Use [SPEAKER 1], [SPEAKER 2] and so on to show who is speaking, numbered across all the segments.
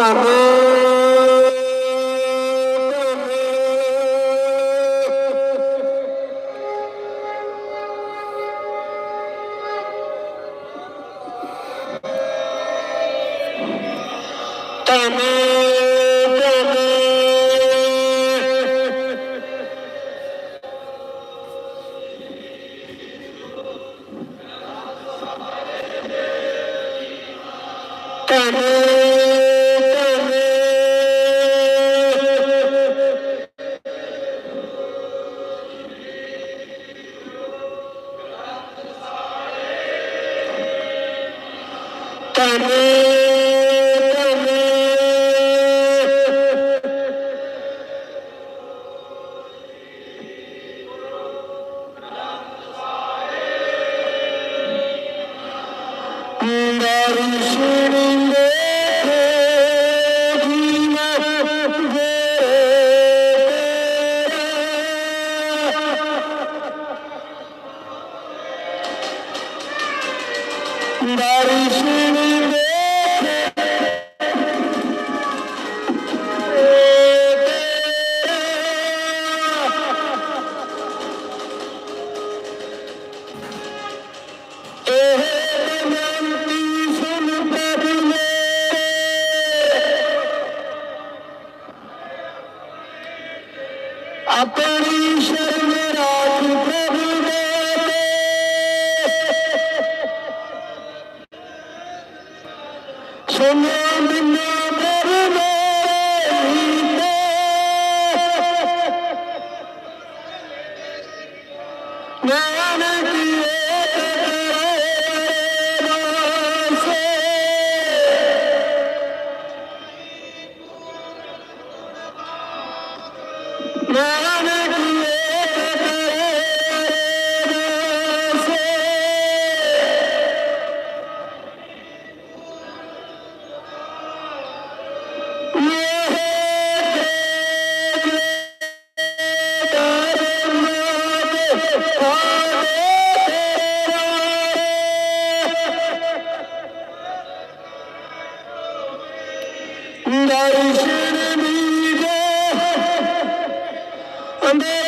[SPEAKER 1] Amen. সোনা ಒಂದೇ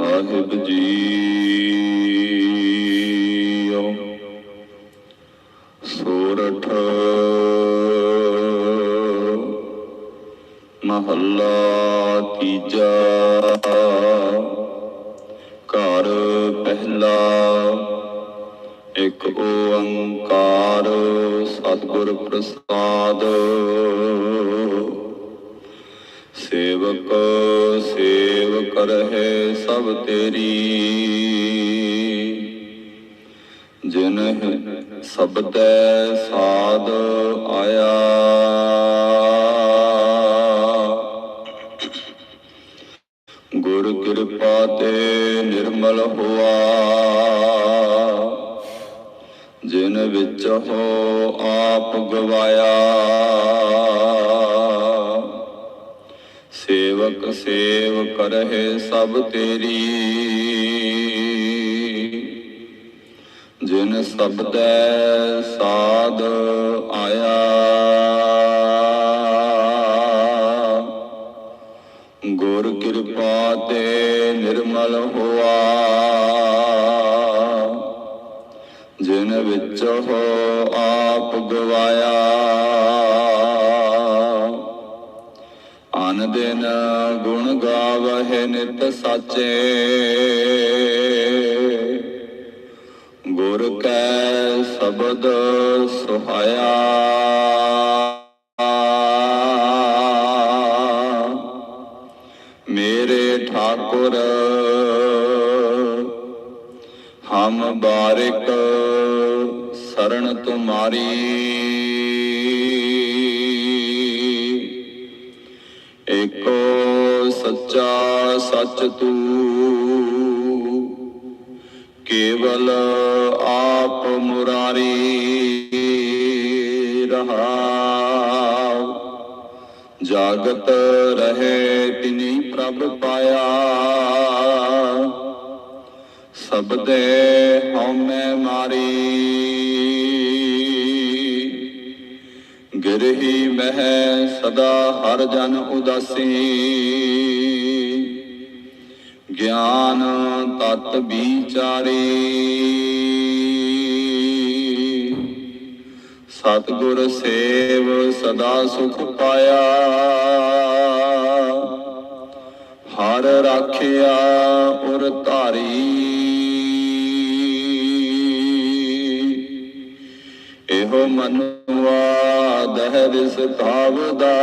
[SPEAKER 1] ਸਾਹਿਬ JIO ਸੋਰਠ ਮਹੱਲਾ ਤੀਜਾ। ਘਰ ਪਹਿਲਾ। ਇੱਕ ਓੰਕਾਰ ਸਤਿਗੁਰ ਪ੍ਰਸਾਦ।
[SPEAKER 2] ਸੇਵਕ ਸੇ ਕਰਹਿ ਸਭ ਤੇਰੀ। ਜਿਨਹਿ ਸਬਦੈ ਸਾਧ ਆਇਆ। ਗੁਰ ਕਿਰਪਾ ਤੇ ਨਿਰਮਲ ਹੋਆ। ਜਿਨ ਵਿੱਚ ਹੋ ਆਪ ਗਵਾਇਆ। ਸੇਵਕ ਸੇਵ ਕਰਹਿ ਸਭ ਤੇਰੀ। ਜਿਨ ਸਬਦੈ ਸਾਧ ਆਇਆ। ਗੁਰ ਕਿਰਪਾ ਤੇ ਨਿਰਮਲ ਹੋਆ। ਜਿਨ ਵਿੱਚ ਹੋ ਆਪ ਗਵਾਇਆ। ਅਨ ਦਿਨ ਗੁਣ ਗਾਵਹਿ ਨਿਤ ਸਾਚੇ। ਗੁਰ ਕੈ ਸ਼ਬਦ ਸੁਹਾਇਆ। ਮੇਰੇ ਠਾਕੁਰ, ਹਮ ਬਾਰਿਕ, ਸਰਣ ਤੁਮਾਰੀ। ਸੱਚ ਤੂੰ। ਕੇਵਲ ਆਪ ਮੁਰਾਰੀ ਰਹਾਉ। ਜਾਗਤ ਰਹੇ ਤਿਨੀ ਪ੍ਰਭ ਪਾਇਆ। ਸਬਦੇ ਹਉਮੈ ਮਾਰੀ। ਗਿਰਹੀ ਮਹਿ ਸਦਾ ਹਰ ਜਨ ਉਦਾਸੀ। ਗਿਆਨ ਤਤ ਵਿਚਾਰੀ। ਸਤਿਗੁਰ ਸੇਵ ਸਦਾ ਸੁਖ ਪਾਇਆ। ਹਰ ਰਾਖਿਆ ਉਰ ਧਾਰੀ। ਇਹੋ ਮਨਵਾ ਦਹਿ ਦਿਸ ਧਾਵਦਾ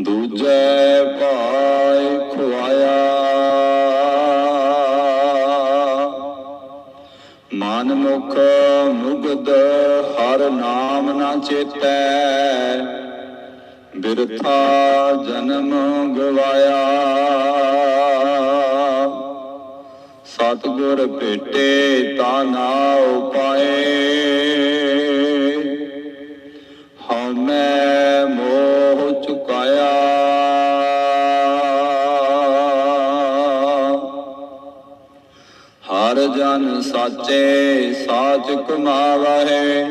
[SPEAKER 2] ਦੂਜੈ ਭਾ ਮੁਗਦ ਹਰ ਨਾਮ ਨਾ ਚੇਤੈ। ਬਿਰਥਾ ਜਨਮ ਗਵਾਇਆ। ਸਤਿਗੁਰ ਭੇਟੇ ਤਾ ਨਾ ਉਪਾਏ। ਹਉਮੈ ਮੋਹ ਚੁਕਾਇਆ। ਹਰ ਜਨ ਸਾਚੇ ਸਾਚ ਕਮਾਵਹਿ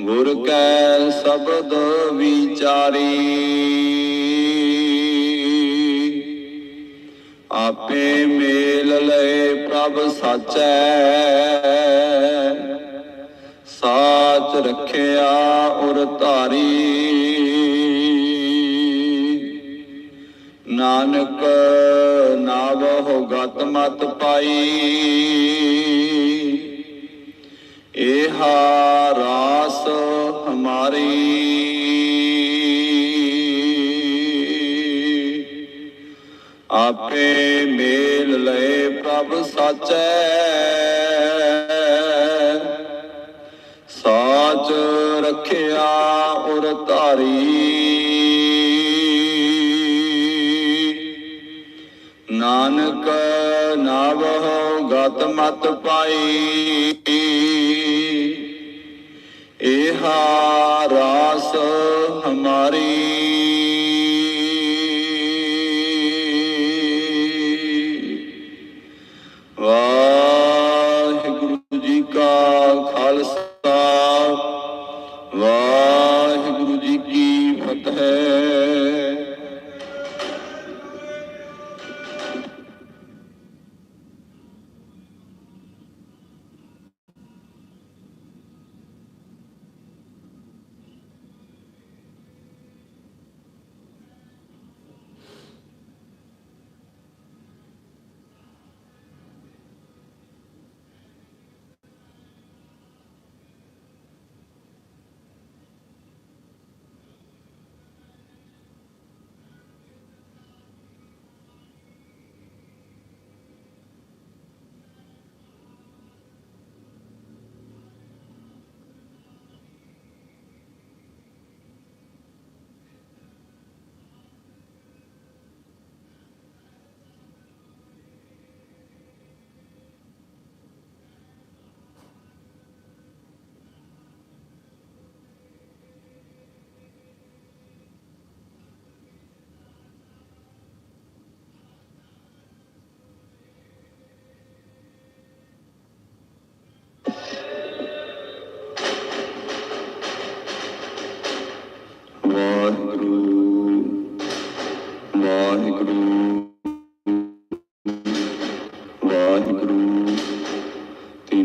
[SPEAKER 2] ਗੁਰ ਕੈ ਸ਼ਬਦ ਵਿਚਾਰੀ। ਆਪੇ ਮੇਲ ਲਏ ਪ੍ਰਭ ਸਾਚੈ, ਸਾਚ ਰੱਖਿਆ ਉਰ ਧਾਰੀ। ਨਾਨਕ ਨਾਵਹੁ ਗਤ ਮਤ ਪਾਈ। ਏਹਾ ਰਾਸ ਹਮਾਰੀ। ਆਪੇ ਮੇਲ ਲਏ ਪ੍ਰਭ ਸਾਚੈ। ਸਾਚ ਰੱਖਿਆ ਉਰ ਧਾਰੀ। ਨਾਨਕ ਨਾਵਹੁ ਗਤ ਮਤ ਪਾਈ।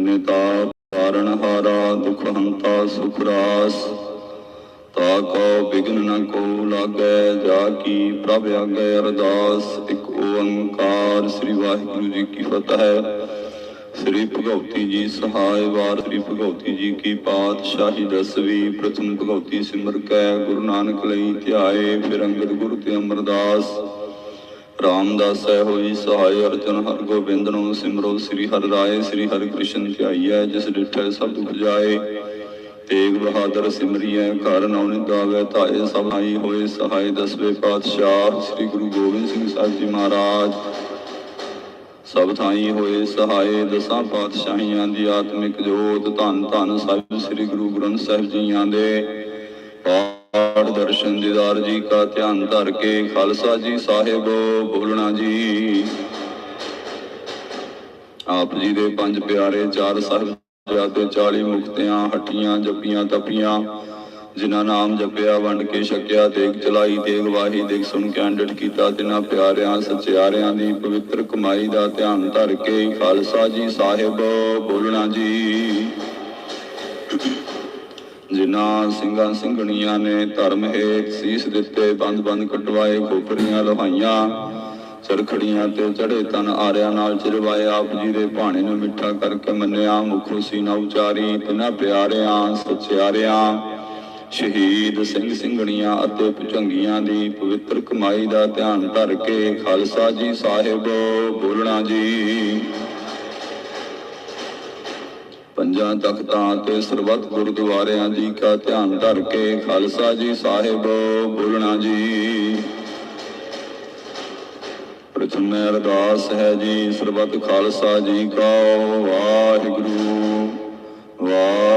[SPEAKER 2] ਨਿਤਾਪ ਤਾਰਨ ਹਾਰਾ, ਦੁਖ ਹੰਤਾ, ਸੁਖ ਰਾਸ। ਤਾ ਕੋ ਬਿਗਨ ਨ ਕੋ ਲਾਗੈ, ਜਾ ਕੀ ਪ੍ਰਭ ਆਗੈ ਅਰਦਾਸ। ਇੱਕ ਓੰਕਾਰ ਸ੍ਰੀ ਵਾਹਿਗੁਰੂ ਜੀ ਕੀ ਫਤਿਹ। ਸ੍ਰੀ ਭਗਉਤੀ ਜੀ ਸਹਾਇ ਵਾਰ, ਸ੍ਰੀ ਭਗਉਤੀ ਜੀ ਕੀ ਪਾਤਸ਼ਾਹੀ ਦਸਵੀ, ਪ੍ਰਥਮ ਭਗਵਤੀ ਸਿਮਰ ਕੈ, ਗੁਰੂ ਨਾਨਕ ਲਈ ਧਿਆਏ, ਫਿਰ ਅੰਗਦ ਗੁਰੂ ਤੇ ਅਮਰਦਾਸ। ਰਾਮਦਾਸ ਹੈ ਹੋਈ ਸਹਾਇ ਅਰਜਨ ਹਰ ਗੋਬਿੰਦ ਨੂੰ ਸਿਮਰੋ ਸ੍ਰੀ ਹਰਿ ਰਾਏ, ਸ੍ਰੀ ਹਰਿ ਕ੍ਰਿਸ਼ਨ ਧਿਆਈਐ, ਜਿਸ ਡਿਠੈ ਸਭ ਦੁਖ ਜਾਏ ਤੇਗ ਬਹਾਦਰ ਸਿਮਰੀਐ ਘਰ ਨੌ ਗਾਵੇ ਧਾਏ, ਸਭ ਆਈ ਹੋਏ ਸਹਾਇ ਦਸਵੇਂ ਪਾਤਸ਼ਾਹ, ਸ੍ਰੀ ਗੁਰੂ ਗੋਬਿੰਦ ਸਿੰਘ ਸਾਹਿਬ ਜੀ ਮਹਾਰਾਜ। ਸਭ ਥਾਈ ਹੋਏ ਸਹਾਏ ਦਸਾਂ ਪਾਤਸ਼ਾਹੀਆਂ ਦੀ ਆਤਮਿਕ ਜੋਤ, ਧੰਨ ਧੰਨ ਸਾਹਿਬ ਸ੍ਰੀ ਗੁਰੂ ਗ੍ਰੰਥ ਸਾਹਿਬ ਜੀਆਂ ਦੇ। ਪਾਠ ਦਰਸ਼ਨ ਦੀਦਾਰ ਜੀ ਕਾ ਧਿਆਨ ਧਰ ਕੇ ਖਾਲਸਾ ਜੀ ਸਾਹਿਬ ਬੋਲਣਾ ਜੀ। ਆਪ ਜੀ ਦੇ ਪੰਜ ਪਿਆਰੇ ਚਾਰ ਸਾਹਿਬ 40 ਮੁਕਤਿਆਂ, ਹੱਟੀਆਂ, ਜੱਪੀਆਂ, ਤਪੀਆਂ, ਜਿਨ੍ਹਾਂ ਨਾਮ ਜਪਿਆ, ਵੰਡ ਕੇ ਛਕਿਆ ਦੇਖ ਚਲਾਈ ਦੇਖ ਵਾਹੀ ਦੇਖ ਸੁਣ ਕੇ ਅੰਡਟ ਕੀਤਾ, ਤਿਨਾਂ ਪਿਆਰਿਆਂ, ਸਚਿਆਰਿਆਂ ਦੀ ਪਵਿੱਤਰ ਕਮਾਈ ਦਾ ਧਿਆਨ ਧਰ ਕੇ ਖਾਲਸਾ ਜੀ ਸਾਹਿਬ ਬੋਲਣਾ ਜੀ। ਜਿਨ੍ਹਾਂ ਸਿੰਘਾਂ ਸਿੰਘਣੀਆਂ ਨੇ ਧਰਮ ਹੇਤ ਸੀਸ ਦਿੱਤੇ, ਬੰਦ ਬੰਦ ਕਟਵਾਏ, ਖੋਪਰੀਆਂ ਲੋਹਾਈਆਂ, ਚਰਖੜੀਆਂ ਤੇ ਚੜੇ ਤਨ ਆਰਿਆਂ ਨਾਲ ਚਿਰਵਾਏ, ਆਪ ਜੀ ਦੇ ਭਾਣੇ ਨੂੰ ਮਿੱਠਾ ਕਰਕੇ ਮੰਨਿਆ, ਮੁਖੋਂ ਸੀਨਾ ਉਚਾਰੀ, ਤਿਨਾਂ ਪਿਆਰਿਆਂ, ਸਚਿਆਰਿਆਂ, ਸ਼ਹੀਦ ਸਿੰਘ ਸਿੰਘਣੀਆਂ ਅਤੇ ਭੁਜੰਗੀਆਂ ਦੀ ਪਵਿੱਤਰ ਕਮਾਈ ਦਾ ਧਿਆਨ ਧਰ ਕੇ, ਖਾਲਸਾ ਜੀ ਸਾਹਿਬ, ਬੋਲਣਾ ਜੀ। ਪੰਜਾਂ ਤਖਤਾਂ ਤੇ ਸਰਬੱਤ ਗੁਰਦੁਆਰਿਆਂ ਜੀ ਕਾ ਧਿਆਨ ਧਰ ਕੇ ਖਾਲਸਾ ਜੀ ਸਾਹਿਬ, ਬੋਲਣਾ ਜੀ। ਪ੍ਰਥਮ ਅਰਦਾਸ ਹੈ ਜੀ, ਸਰਬੱਤ ਖਾਲਸਾ ਜੀ ਕਾ, ਵਾਹਿਗੁਰੂ ਵਾਹਿਗੁਰੂ